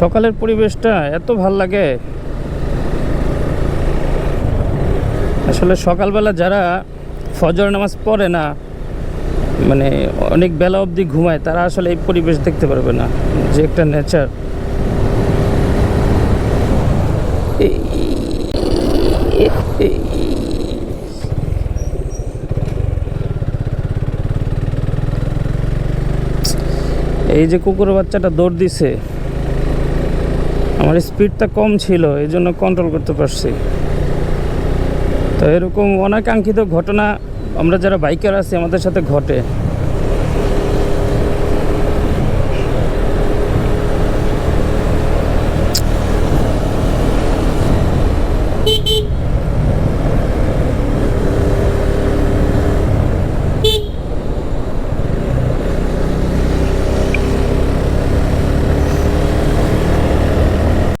সকালের পরিবেশটা এত ভালো লাগে। আসলে সকালবেলা যারা ফজর নামাজ পড়ে না মানে অনেক বেলা অবধি ঘুমায়, তারা আসলে এই পরিবেশ দেখতে পারবে না, যে একটা নেচার এই যে কুকুর বাচ্চাটা দৌড় দিছে। আমার স্পিডটা কম ছিল, এই জন্য কন্ট্রোল করতে পারছি। তো এরকম অনাকাঙ্ক্ষিত ঘটনা আমরা যারা বাইকার আছি, আমাদের সাথে ঘটে।